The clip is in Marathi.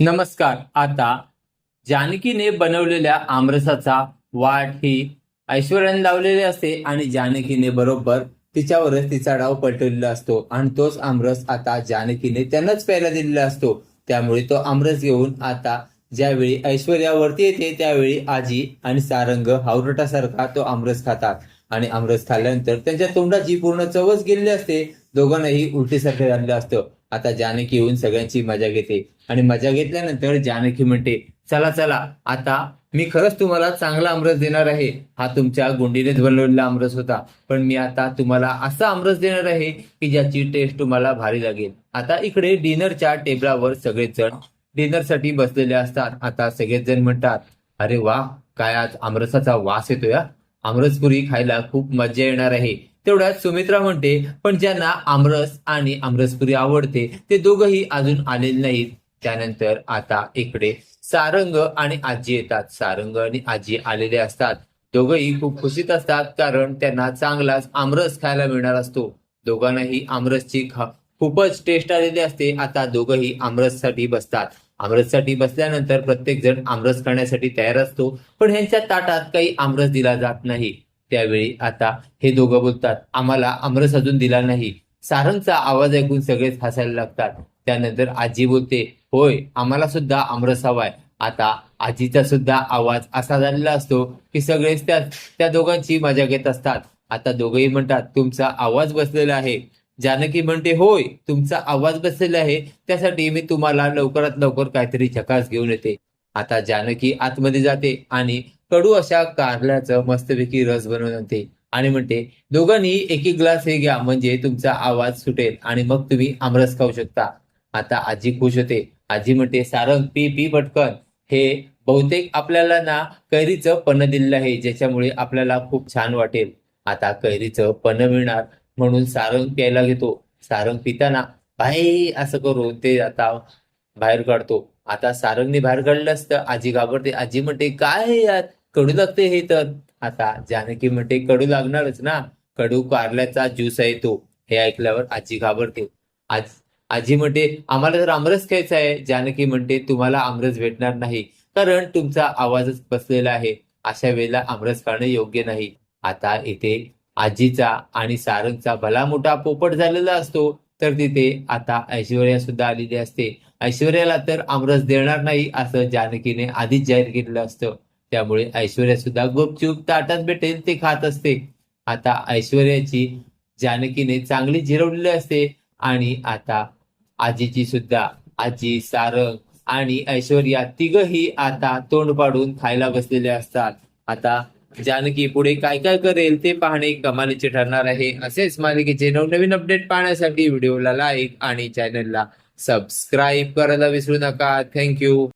नमस्कार. आता जानकीने बनवलेल्या आमरसाचा वाट ही ऐश्वर्याने लावलेली असते आणि जानकीने बरोबर तिच्यावरच तिचा डाव पलटवलेला असतो आणि तोच आमरस आता जानकीने त्यांनाच प्यायला दिलेला असतो. त्यामुळे तो आमरस घेऊन आता ज्यावेळी ऐश्वर्यावरती येते त्यावेळी आजी आणि सारंग हावरटासारखा तो आमरस खातात. आणि आमरस खाल्ल्यानंतर त्यांच्या तोंडाची पूर्ण चवच गेलेली असते दोघांनाही उलटीसारखे झालेलं असतं. आता जानकी येऊन सगळ्यांची मजा घेते. आणि मजा घेतल्यानंतर जानकी म्हणते चला चला आता मी खरंच तुम्हाला चांगला आमरस देणार आहे. हा तुमच्या गुंडीनेच बनवलेला आमरस होता. पण मी आता तुम्हाला असा आमरस देणार आहे की ज्याची टेस्ट तुम्हाला भारी लागेल. आता इकडे डिनरच्या टेबलावर सगळेजण डिनरसाठी बसलेले असतात. आता सगळेच जण म्हणतात अरे वा काय आज आमरसाचा वास येतोय हा. आमरसपुरी खायला खूप मजा येणार आहे. तेवढ्यात सुमित्रा म्हणते पण ज्यांना आमरस आणि आमरसपुरी आवडते ते दोघही अजून आलेले नाहीत. त्यानंतर आता इकडे सारंग आणि आजी येतात. सारंग आणि आजी आलेले असतात. दोघही खूप खुशीत असतात कारण त्यांना चांगलाच आमरस खायला मिळणार असतो. दोघांनाही आमरसची खा खूपच टेस्ट आलेली असते. आता दोघही आमरससाठी बसतात. आमरससाठी बसल्यानंतर प्रत्येक जण आमरस खाण्यासाठी तयार असतो पण ह्यांच्या ताटात काही आमरस दिला जात नाही. त्यावेळी आता हे दोघं बोलतात आम्हाला आमरस अजून दिला नाही. सारंगचा आवाज ऐकून सगळेच हसायला लागतात. त्यानंतर आजी बोलते होय आम्हाला सुद्धा आमरस हवाय आता आजीचा सुद्धा आवाज असा झालेला असतो की सगळेच त्या त्या दोघांची मजा घेत असतात. आता दोघंही म्हणतात तुमचा आवाज बसलेला आहे. जानकी म्हणते होय तुमचा आवाज बसलेला आहे. त्यासाठी मी तुम्हाला लवकरात लवकर काहीतरी झकास घेऊन येते. आता जानकी आतमध्ये जाते आणि कडू अशा कारल्याचं मस्तपैकी रस बनवून आणते. आणि म्हणते दोघांनी एक एक ग्लास हे घ्या म्हणजे तुमचा आवाज सुटेल आणि मग तुम्ही आमरस खाऊ शकता. आता आजी खुश होते. आजी म्हणते सारंग पी पी पटकन. हे बहुतेक आपल्याला ना कैरीचं पन्न दिलेलं आहे ज्याच्यामुळे आपल्याला खूप छान वाटेल. आता कैरीचं पन्न मिळणार म्हणून सारंग प्यायला घेतो. सारंग पिताना भाई असं करून ते आता बाहेर काढतो. आता सारंगने बाहेर काढलं असतं. आजी घाबरते. आजी म्हणते काय यार कडू लागते हे तर. आता जानकी म्हणते कडू लागणारच ना. कडू कारल्याचा ज्यूस आहे तो. हे ऐकल्यावर आजी घाबरते. आज आजी म्हणते आम्हाला तर आमरस खायचा आहे. जानकी म्हणते तुम्हाला आमरस भेटणार नाही. कारण तुमचा आवाजच बसलेला आहे. अशा वेळेला आमरस खाणं योग्य नाही. आता इथे आजीचा आणि सारंगचा भला मोठा पोपट झालेला असतो. तर तिथे आता ऐश्वर्या सुद्धा आलेली असते. ऐश्वर्याला तर आमरस देणार नाही असं जानकीने आधीच जाहीर केलेलं असतं. त्यामुळे ऐश्वर्या सुद्धा गुपचूप ताटात भेटेल ते खात असते. आता ऐश्वर्याची जानकीने चांगली जिरवलेली असते आणि आता आजीची सुद्धा आजी सारंग आणि ऐश्वर्या तिघही आता तोंड पाडून खायला बसलेले असतात. आता जानकी पुढे काय काय करेल ते पाहणे कमालीचे ठरणार आहे. असेच मालिकेचे नवनवीन अपडेट पाहण्यासाठी व्हिडिओला लाईक आणि चॅनलला सबस्क्राईब करायला विसरू नका. थँक्यू